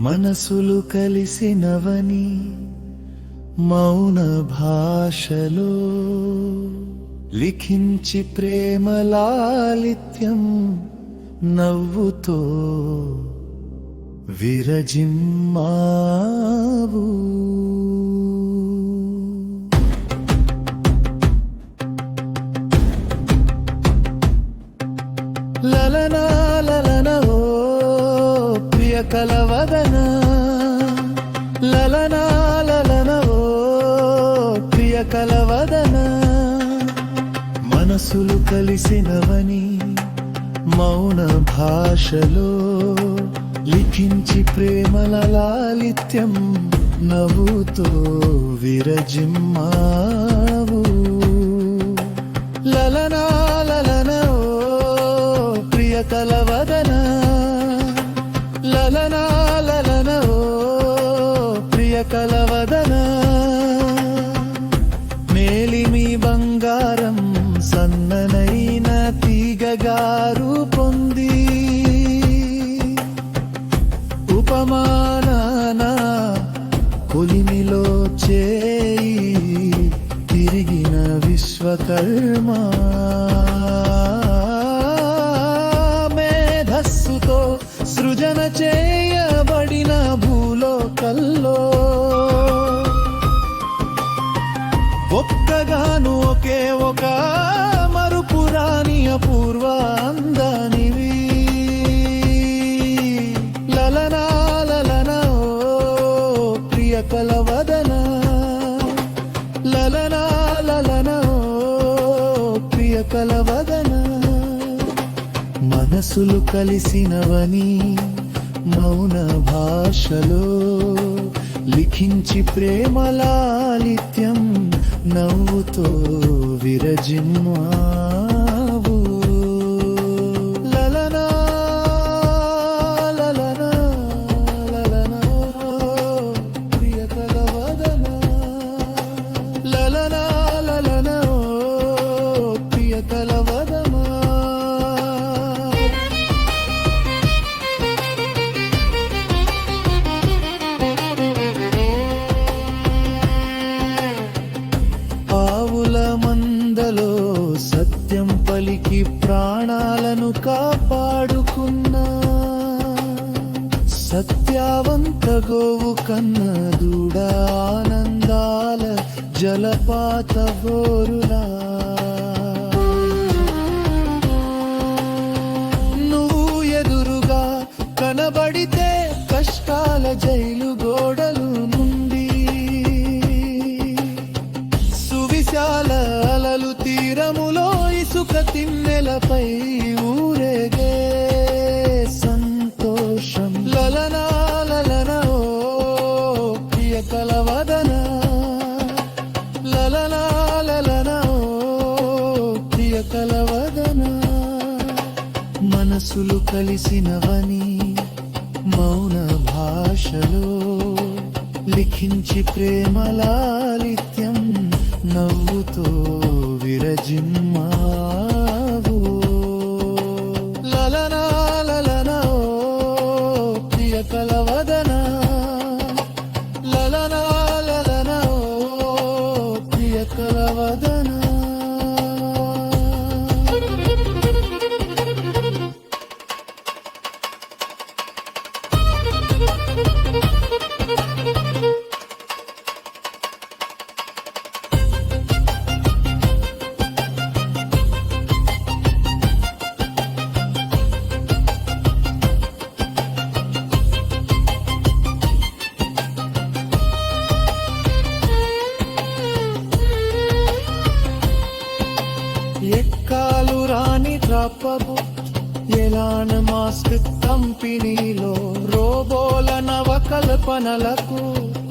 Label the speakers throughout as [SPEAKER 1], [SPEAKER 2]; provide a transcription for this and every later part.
[SPEAKER 1] మనసులు కలిసినవని మౌన భాషలో లిఖించి ప్రేమలాలిత్యం నవ్వుతో విరజిమ్మావు. కలవదన? లలనా లలనవో ప్రియ కలవదన? మనసులు కలిసినవని మౌన భాషలో లిఖించి ప్రేమల లాలిత్యం నవ్వుతో విరజిమ్మావు. లలనా లలన ప్రియ కలవదన? సన్ననైన తీగగారు పొంది ఉపమానాన కొలిమిలో చేయి తిరిగిన విశ్వకర్మ. మేధస్సుతో సృజన చేయి మనసులు కలిసినవని మౌన భాషలో లిఖించి ప్రేమలాలిత్యం నవ్వుతో విరజిమ్మా ప్రాణాలను కాపాడుకున్నా సత్యావంత గోవు కన్న దూడ ఆనందాల జలపాత గోరులా. నువ్వు ఎదురుగా కనబడితే కష్టాల జైలు గోడలు నుండి సువిశాల అలలు తీరములో ఇసుక తిన్నెలపై మనసులు కలిసినవని మౌన భాషలో లిఖించి ప్రేమలాలిత్యం నవ్వుతో విరజిమ్మా రాని ఎలాన మాస్క్ కంపెనీలో రోబోల నవకల్పనలకు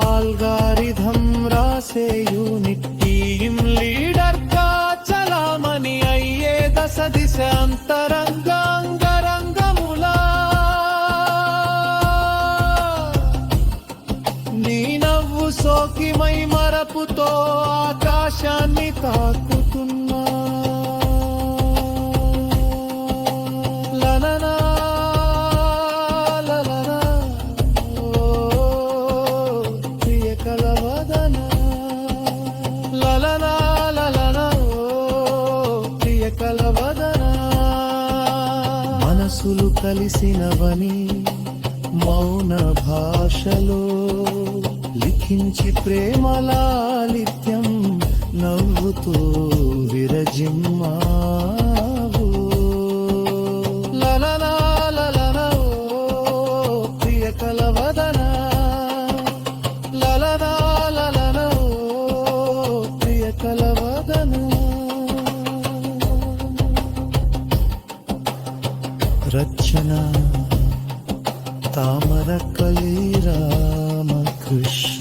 [SPEAKER 1] ఆల్గారిథం రాసే యూనిట్. టీం లీడర్గా చలామణి అయ్యే దశ దిశ అంతరంగాంగరంగములా. నీ నవ్వు సోకిమై మరపుతో ఆకాశాన్ని తాకుతున్నా. కలిసినవని మౌన భాషలో లిఖించి ప్రేమలాలిత్యం నవ్వుతూ విరజిమ్మా. kuş